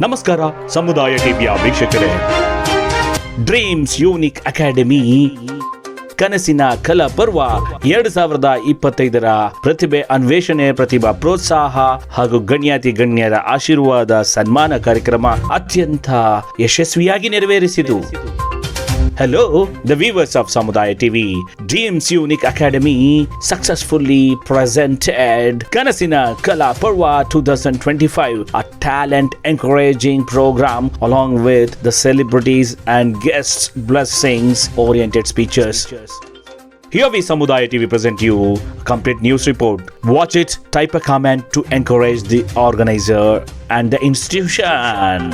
ನಮಸ್ಕಾರ, ಸಮುದಾಯ ಟಿವಿಯ ವೀಕ್ಷಕರೇ. ಡ್ರೀಮ್ಸ್ ಯೂನಿಕ್ ಅಕಾಡೆಮಿ ಕನಸಿನ ಕಲಾ ಪರ್ವ ಎರಡು ಸಾವಿರದ ಇಪ್ಪತ್ತೈದರ ಪ್ರತಿಭೆ ಅನ್ವೇಷಣೆ, ಪ್ರತಿಭಾ ಪ್ರೋತ್ಸಾಹ ಹಾಗೂ ಗಣ್ಯಾತಿ ಗಣ್ಯರ ಆಶೀರ್ವಾದ ಸನ್ಮಾನ ಕಾರ್ಯಕ್ರಮ ಅತ್ಯಂತ ಯಶಸ್ವಿಯಾಗಿ ನೆರವೇರಿಸಿತು. Hello, the viewers of Samudaya TV. Dreams Unique Academy successfully presented Kanasina Kala Parva 2025, a talent encouraging program along with the celebrities and guests' blessings oriented speeches. Here we Samudaya TV present you a complete news report. Watch it, type a comment to encourage the organizer and the institution.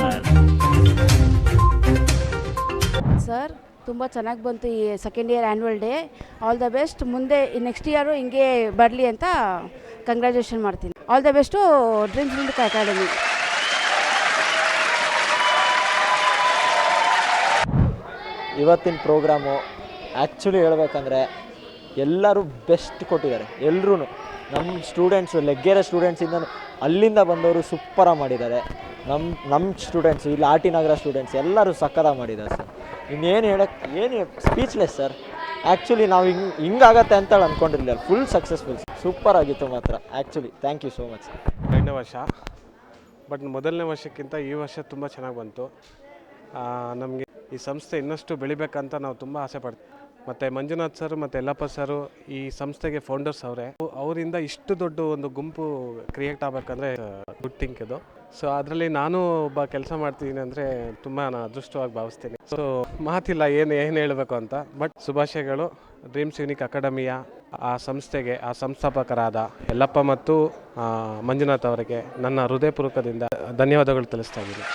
Sir ತುಂಬ ಚೆನ್ನಾಗಿ ಬಂತು ಈ second year annual day all the best ಮುಂದೆ next year ಹಿಂಗೆ ಬರಲಿ ಅಂತ congratulation ಮಾಡ್ತೀನಿ. All the best Dreams Link Academy ಇವತ್ತಿನ ಪ್ರೋಗ್ರಾಮು ಆ್ಯಕ್ಚುಲಿ ಹೇಳ್ಬೇಕಂದ್ರೆ ಎಲ್ಲರೂ ಬೆಸ್ಟ್ ಕೊಟ್ಟಿದ್ದಾರೆ. ಎಲ್ಲರೂ ನಮ್ಮ ಸ್ಟೂಡೆಂಟ್ಸು ಲೆಗ್ಗೆರೆ ಸ್ಟೂಡೆಂಟ್ಸಿಂದ ಅಲ್ಲಿಂದ ಬಂದವರು ಸೂಪರಾಗಿ ಮಾಡಿದ್ದಾರೆ. ನಮ್ಮ ನಮ್ಮ ಸ್ಟೂಡೆಂಟ್ಸು ಇಲ್ಲಿ ಆರ್ ಟಿ ನಗರ ಸ್ಟೂಡೆಂಟ್ಸ್ ಎಲ್ಲರೂ ಸಕ್ಕದ ಮಾಡಿದ್ದಾರೆ ಸರ್. ಇನ್ನೇನು ಹೇಳಕ್ಕೆ ಏನು ಸ್ಪೀಚ್ಲೆಸ್ ಸರ್. ಆ್ಯಕ್ಚುಲಿ ನಾವು ಹಿಂಗೆ, ಹಿಂಗಾಗತ್ತೆ ಅಂತೇಳಿ ಅಂದ್ಕೊಂಡಿರಲಿಲ್ಲ ಫುಲ್ ಸಕ್ಸಸ್ಫುಲ್ ಸೂಪರ್ ಆಗಿತ್ತು ಮಾತ್ರ. Actually thank you so much sir ಎರಡನೇ ವರ್ಷ. ಬಟ್ ಮೊದಲನೇ ವರ್ಷಕ್ಕಿಂತ ಈ ವರ್ಷ ತುಂಬ ಚೆನ್ನಾಗಿ ಬಂತು. ನಮಗೆ ಈ ಸಂಸ್ಥೆ ಇನ್ನಷ್ಟು ಬೆಳಿಬೇಕಂತ ನಾವು ತುಂಬ ಆಸೆ ಪಡ್ತೀವಿ. ಮತ್ತು ಮಂಜುನಾಥ್ ಸರ್ ಮತ್ತು ಯಲ್ಲಪ್ಪ ಸರು ಈ ಸಂಸ್ಥೆಗೆ ಫೌಂಡರ್ಸ್ ಅವರೇ. ಅವರಿಂದ ಇಷ್ಟು ದೊಡ್ಡ ಒಂದು ಗುಂಪು ಕ್ರಿಯೇಟ್ ಆಗಬೇಕಂದ್ರೆ ಗುಡ್ ಥಿಂಕ್ ಇದು. ಸೊ ಅದರಲ್ಲಿ ನಾನು ಒಬ್ಬ ಕೆಲಸ ಮಾಡ್ತಿದ್ದೀನಿ ಅಂದರೆ ತುಂಬ ನಾನು ಅದೃಷ್ಟವಾಗಿ ಭಾವಿಸ್ತೀನಿ. ಸೊ ಮಾತಿಲ್ಲ, ಏನು ಏನು ಹೇಳಬೇಕು ಅಂತ. ಬಟ್ ಶುಭಾಶಯಗಳು. ಡ್ರೀಮ್ಸ್ ಯೂನಿಕ್ ಅಕಾಡೆಮಿಯ ಆ ಸಂಸ್ಥೆಗೆ ಆ ಸಂಸ್ಥಾಪಕರಾದ ಯಲ್ಲಪ್ಪ ಮತ್ತು ಮಂಜುನಾಥ್ ಅವರಿಗೆ ನನ್ನ ಹೃದಯಪೂರ್ವಕದಿಂದ ಧನ್ಯವಾದಗಳು ತಿಳಿಸ್ತಾ ಇದ್ದೀನಿ.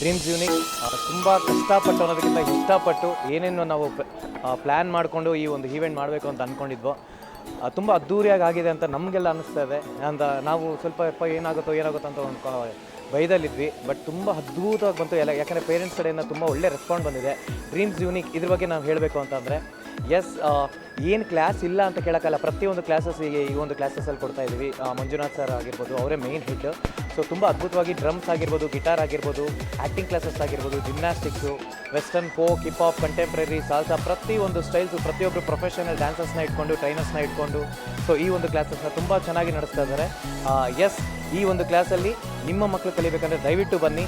ಡ್ರೀಮ್ಸ್ ಯೂನಿಕ್ ತುಂಬ ಕಷ್ಟಪಟ್ಟು ಅನ್ನೋದಕ್ಕಿಂತ ಇಷ್ಟಪಟ್ಟು ಏನೇನು ನಾವು ಪ್ಲ್ಯಾನ್ ಮಾಡಿಕೊಂಡು ಈ ಒಂದು ಈವೆಂಟ್ ಮಾಡಬೇಕು ಅಂತ ಅಂದ್ಕೊಂಡಿದ್ವು ತುಂಬ ಅದ್ಧೂರಿಯಾಗಿ ಆಗಿದೆ ಅಂತ ನಮಗೆಲ್ಲ ಅನ್ನಿಸ್ತಾ ಇದೆ. ಅಂತ ನಾವು ಸ್ವಲ್ಪ ಏನಾಗುತ್ತೋ ಏನಾಗುತ್ತೋ ಅಂತ ಒಂದು ಭಯದಲ್ಲಿದ್ವಿ ಬಟ್ ತುಂಬ ಅದ್ಭುತವಾಗಿ ಬಂತು. ಎಲ್ಲ, ಯಾಕಂದರೆ ಪೇರೆಂಟ್ಸ್ ಕಡೆಯಿಂದ ತುಂಬ ಒಳ್ಳೆ ರೆಸ್ಪಾಂಡ್ ಬಂದಿದೆ. ಡ್ರೀಮ್ಸ್ ಯೂನಿಕ್ ಇದ್ರ ಬಗ್ಗೆ ನಾವು ಹೇಳಬೇಕು ಅಂತಂದರೆ ಎಸ್ ಏನು ಕ್ಲಾಸ್ ಇಲ್ಲ ಅಂತ ಕೇಳೋಕ್ಕಲ್ಲ. ಪ್ರತಿಯೊಂದು ಕ್ಲಾಸಸ್ ಈ ಒಂದು ಕ್ಲಾಸಸಲ್ಲಿ ಕೊಡ್ತಾ ಇದ್ದೀವಿ ಮಂಜುನಾಥ್ ಸರ್ ಆಗಿರ್ಬೋದು, ಅವರೇ ಮೇನ್ ಹಿಟ್ ಸೊ ತುಂಬ ಅದ್ಭುತವಾಗಿ ಡ್ರಮ್ಸ್ ಆಗಿರ್ಬೋದು ಗಿಟಾರ್ ಆಗಿರ್ಬೋದು ಆ್ಯಕ್ಟಿಂಗ್ ಕ್ಲಾಸಸ್ ಆಗಿರ್ಬೋದು gymnastics western folk hip hop contemporary salsa ಪ್ರತಿಯೊಂದು ಸ್ಟೈಲ್ಸು ಪ್ರತಿಯೊಬ್ಬರು ಪ್ರೊಫೆಷನಲ್ ಡ್ಯಾನ್ಸರ್ಸ್ನ ಇಟ್ಕೊಂಡು ಟ್ರೈನರ್ಸ್ನ ಇಟ್ಕೊಂಡು ಸೊ ಈ ಒಂದು ಕ್ಲಾಸಸ್ನ ತುಂಬ ಚೆನ್ನಾಗಿ ನಡೆಸ್ತಾ ಇದ್ದಾರೆ. ಎಸ್ ಈ ಒಂದು ಕ್ಲಾಸಲ್ಲಿ ನಿಮ್ಮ ಮಕ್ಕಳು ಕಲಿಬೇಕಂದ್ರೆ ದಯವಿಟ್ಟು ಬನ್ನಿ.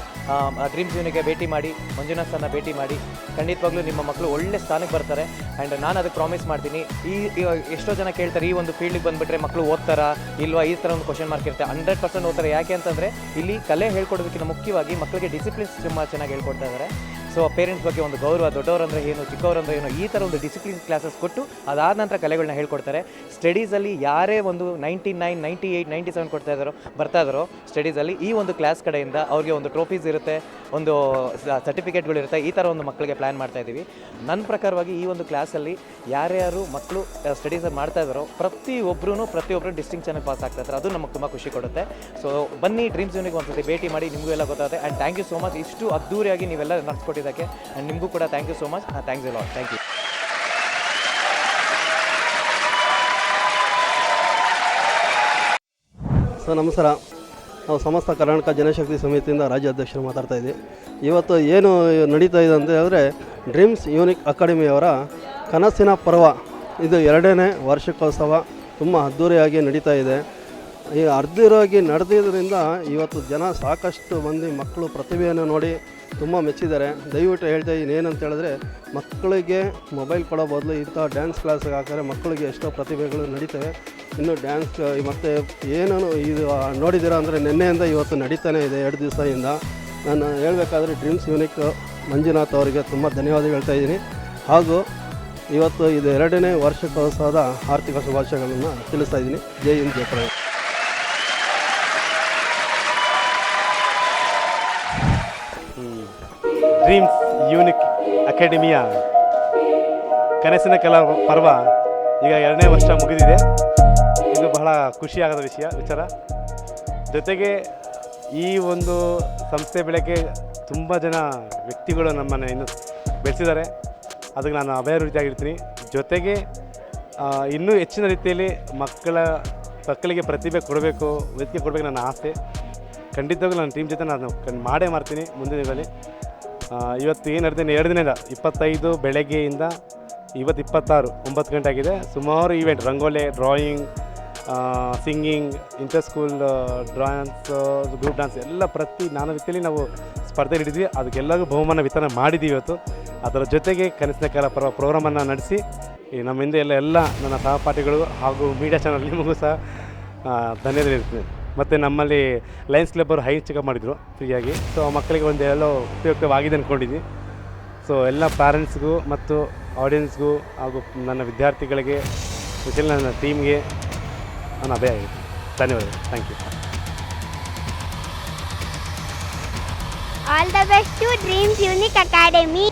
ಡ್ರೀಮ್ಸ್ ಯೂನಿಗೆ ಭೇಟಿ ಮಾಡಿ, ಮಂಜುನಾಥ್ ಸರ್ನ ಭೇಟಿ ಮಾಡಿ. ಖಂಡಿತವಾಗ್ಲೂ ನಿಮ್ಮ ಮಕ್ಕಳು ಒಳ್ಳೆ ಸ್ಥಾನಕ್ಕೆ ಬರ್ತಾರೆ. ಆ್ಯಂಡ್ ನಾನು ಅದಕ್ಕೆ ಪ್ರಾಮಿಸ್ ಮಾಡ್ತೀನಿ. ಈ, ಈ- ಎಷ್ಟೋ ಜನ ಕೇಳ್ತಾರೆ, ಈ ಒಂದು ಫೀಲ್ಡಿಗೆ ಬಂದುಬಿಟ್ರೆ ಮಕ್ಕಳು ಓದ್ತಾರಾ ಇಲ್ವಾ, ಈ ಥರ ಒಂದು ಕ್ವಶನ್ ಮಾರ್ಕ್ ಇರುತ್ತೆ. ಹಂಡ್ರೆಡ್ ಪರ್ಸೆಂಟ್ ಓದ್ತಾರೆ. ಯಾಕೆ ಅಂತಂದರೆ, ಇಲ್ಲಿ ಕಲೆ ಹೇಳ್ಕೊಡೋದಕ್ಕಿಂತ ಮುಖ್ಯವಾಗಿ ಮಕ್ಕಳಿಗೆ ಡಿಸಿಪ್ಲಿನ್ಸ್ ತುಂಬ ಚೆನ್ನಾಗಿ ಹೇಳ್ಕೊಡ್ತಾ ಇದ್ದಾರೆ ಸೊ ಪೇರೆಂಟ್ಸ್ ಬಗ್ಗೆ ಒಂದು ಗೌರವ, ದೊಡ್ಡವರಂದ್ರೆ ಏನು, ಚಿಕ್ಕವರಂದ್ರೆ ಏನು, ಈ ಥರ ಒಂದು ಡಿಸಿಪ್ಲಿನ್ ಕ್ಲಾಸಸ್ ಕೊಟ್ಟು ಅದಾದ ನಂತರ ಕಲೆಗಳನ್ನ ಹೇಳ್ಕೊಡ್ತಾರೆ. ಸ್ಟಡೀಸಲ್ಲಿ ಯಾರೇ ಒಂದು ninety nine ninety eight ninety seven ಕೊಡ್ತಾ ಇದ್ದಾರೋ, ಬರ್ತಾ ಇದ್ದಾರೋ ಸ್ಟಡೀಸಲ್ಲಿ ಈ ಒಂದು ಕ್ಲಾಸ್ ಕಡೆಯಿಂದ ಅವ್ರಿಗೆ ಒಂದು ಟ್ರೋಫೀಸ್ ಇರುತ್ತೆ, ಒಂದು ಸರ್ಟಿಫಿಕೇಟ್ಗಳಿರುತ್ತೆ ಈ ಥರ ಒಂದು ಮಕ್ಕಳಿಗೆ ಪ್ಲ್ಯಾನ್ ಮಾಡ್ತಾ ಇದ್ದೀವಿ. ನನ್ನ ಪ್ರಕಾರವಾಗಿ ಈ ಒಂದು ಕ್ಲಾಸಲ್ಲಿ ಯಾರ್ಯಾರು ಮಕ್ಕಳು ಸ್ಟಡೀಸ್ ಮಾಡ್ತಾ ಇದ್ದಾರೋ ಪ್ರತಿಯೊಬ್ಬರೂ ಪ್ರತಿಯೊಬ್ಬರು ಡಿಸ್ಟಿಂಕ್ಷನ್ ಪಾಸ್ ಆಗ್ತಾ ಇದ್ದಾರೆ ಅದು ನಮಗೆ ತುಂಬ ಖುಷಿ ಕೊಡುತ್ತೆ. ಸೊ ಬನ್ನಿ ಡ್ರೀಮ್ಸ್ ಯೂನಿಗೆ ಒಂದ್ಸತಿ ಭೇಟಿ ಮಾಡಿ ನಿಮಗೂ ಎಲ್ಲ ಗೊತ್ತಾಗುತ್ತೆ. And thank you so much ಇಷ್ಟು ಅದ್ದೂರಿಯಾಗಿ ನೀವೆಲ್ಲ ನಡೆಸ್ಕೊಟ್ಟಿದ್ದಕ್ಕೆ ಆ್ಯಂಡ್ ನಿಮಗೂ ಕೂಡ thank you so much thanks ಎಲ್ಲ ಥ್ಯಾಂಕ್ ಯು ಸರ್ ನಮಸ್ಕಾರ. ನಾವು ಸಮಸ್ತ ಕರ್ನಾಟಕ ಜನಶಕ್ತಿ ಸಮಿತಿಯಿಂದ ರಾಜ್ಯಾಧ್ಯಕ್ಷರು ಮಾತಾಡ್ತಾ ಇದ್ದೀವಿ. ಇವತ್ತು ಏನು ನಡೀತಾ ಇದೆ ಅಂತ ಹೇಳಿದ್ರೆ ಡ್ರೀಮ್ಸ್ ಯೂನಿಕ್ ಅಕಾಡೆಮಿಯವರ ಕನಸಿನ ಪರ್ವ. ಇದು ಎರಡನೇ ವಾರ್ಷಿಕೋತ್ಸವ. ತುಂಬ ಅದ್ಧೂರಿಯಾಗಿ ನಡೀತಾ ಇದೆ. ಈ ಅರ್ಧೂರಿಯಾಗಿ ನಡೆದಿದ್ದರಿಂದ ಇವತ್ತು ಜನ ಸಾಕಷ್ಟು ಮಂದಿ ಮಕ್ಕಳು ಪ್ರತಿಭೆಯನ್ನು ನೋಡಿ ತುಂಬ ಮೆಚ್ಚಿದ್ದಾರೆ. ದಯವಿಟ್ಟು ಹೇಳ್ತಾ ಇದ್ದೀನಿ, ಏನಂತ ಹೇಳಿದ್ರೆ ಮಕ್ಕಳಿಗೆ ಮೊಬೈಲ್ ಕೊಡೋ ಬದಲು ಇಂಥ ಡ್ಯಾನ್ಸ್ ಕ್ಲಾಸ್ಗೆ ಹಾಕಿದ್ರೆ ಮಕ್ಕಳಿಗೆ ಎಷ್ಟೋ ಪ್ರತಿಭೆಗಳು ನಡೀತವೆ. ಇನ್ನು ಡ್ಯಾನ್ಸ್, ಮತ್ತು ಏನೇನು ಇದು ನೋಡಿದ್ದೀರಾ ಅಂದರೆ ನಿನ್ನೆಯಿಂದ ಇವತ್ತು ನಡೀತಾನೆ ಇದೆ ಎರಡು ದಿವಸದಿಂದ. ನಾನು ಹೇಳಬೇಕಾದ್ರೆ ಡ್ರೀಮ್ಸ್ ಯೂನಿಕ್ ಮಂಜುನಾಥ್ ಅವರಿಗೆ ತುಂಬ ಧನ್ಯವಾದ ಹೇಳ್ತಾ ಇದ್ದೀನಿ. ಹಾಗೂ ಇವತ್ತು ಇದು ಎರಡನೇ ವಾರ್ಷಿಕೋತ್ಸವದ ಆರ್ಥಿಕ ಶುಭಾಶಯಗಳನ್ನು ತಿಳಿಸ್ತಾ ಇದ್ದೀನಿ. ಜೈ ಹಿಂದ್ ಡ್ರೀಮ್ಸ್ ಯೂನಿಕ್ ಅಕಾಡೆಮಿಯ ಕನಸಿನ ಕಲಾ ಪರ್ವ ಈಗ ಎರಡನೇ ವರ್ಷ ಮುಗಿದಿದೆ. ಇದು ಬಹಳ ಖುಷಿಯಾಗದ ವಿಷಯ, ವಿಚಾರ. ಜೊತೆಗೆ ಈ ಒಂದು ಸಂಸ್ಥೆ ಬೆಳಗ್ಗೆ ತುಂಬ ಜನ ವ್ಯಕ್ತಿಗಳು ನಮ್ಮನ್ನು ಇನ್ನು ಬೆಳೆಸಿದ್ದಾರೆ. ಅದಕ್ಕೆ ನಾನು ಅಭಯ ರೀತಿಯಾಗಿರ್ತೀನಿ ಜೊತೆಗೆ ಇನ್ನೂ ಹೆಚ್ಚಿನ ರೀತಿಯಲ್ಲಿ ಮಕ್ಕಳ ಮಕ್ಕಳಿಗೆ ಪ್ರತಿಭೆ ಕೊಡಬೇಕು, ವೇದಿಕೆ ಕೊಡಬೇಕು ನನ್ನ ಆಸೆ. ಖಂಡಿತವಾಗ್ಲೂ ನನ್ನ ಟೀಮ್ ಜೊತೆ ನಾನು ಮಾಡೇ ಮಾಡ್ತೀನಿ ಮುಂದಿನ ದಿನದಲ್ಲಿ ಇವತ್ತು ಏನು ಹೇಳ್ತೀನಿ ಎರಡು ದಿನದ ಇಪ್ಪತ್ತೈದು ಬೆಳಗ್ಗೆಯಿಂದ ಇವತ್ತು ಇಪ್ಪತ್ತಾರು, ಒಂಬತ್ತು ಗಂಟೆ ಆಗಿದೆ ಸುಮಾರು event rangoli drawing singing inter school dance group dance ಎಲ್ಲ ಪ್ರತಿ ನಾನಾ ರೀತಿಯಲ್ಲಿ ನಾವು ಸ್ಪರ್ಧೆ ಹಿಡಿದ್ವಿ ಅದಕ್ಕೆಲ್ಲರಿಗೂ ಬಹುಮಾನ ವಿತರಣೆ ಮಾಡಿದ್ದೀವಿ ಇವತ್ತು. ಅದರ ಜೊತೆಗೆ ಕನಸಿನ ಕಾಲ ಪರ್ವ ಪ್ರೋಗ್ರಾಮನ್ನು ನಡೆಸಿ, ಈ ನಮ್ಮ ಹಿಂದೆ ಎಲ್ಲ ಎಲ್ಲ ನನ್ನ ಸಹಪಾಠಿಗಳು ಹಾಗೂ ಮೀಡಿಯಾ ಚಾನಲ್ ನಿಮಗೂ ಸಹ ಧನ್ಯವಾದ ಹೇಳ್ತೀನಿ. ಮತ್ತು ನಮ್ಮಲ್ಲಿ ಲೈನ್ಸ್ ಕ್ಲಬ್ ಅವರು ಹೈ ಚೆಕಪ್ ಮಾಡಿದರು ಫ್ರೀಯಾಗಿ ಸೊ ಮಕ್ಕಳಿಗೆ ಒಂದು ಎಲ್ಲೋ ಉಪಯುಕ್ತವಾಗಿದೆ ಅಂದ್ಕೊಂಡಿದ್ವಿ ಸೊ ಎಲ್ಲ ಪ್ಯಾರೆಂಟ್ಸ್ಗೂ ಮತ್ತು ಆಡಿಯನ್ಸ್ಗೂ ಹಾಗೂ ನನ್ನ ವಿದ್ಯಾರ್ಥಿಗಳಿಗೆ ಸ್ಪೆಷಲ್ ನನ್ನ ಟೀಮ್ಗೆ ನಾನು ಅಭಯ ಆಗಿದೆ ಧನ್ಯವಾದಗಳು. Thank you all the best to Dreams Unique Academy.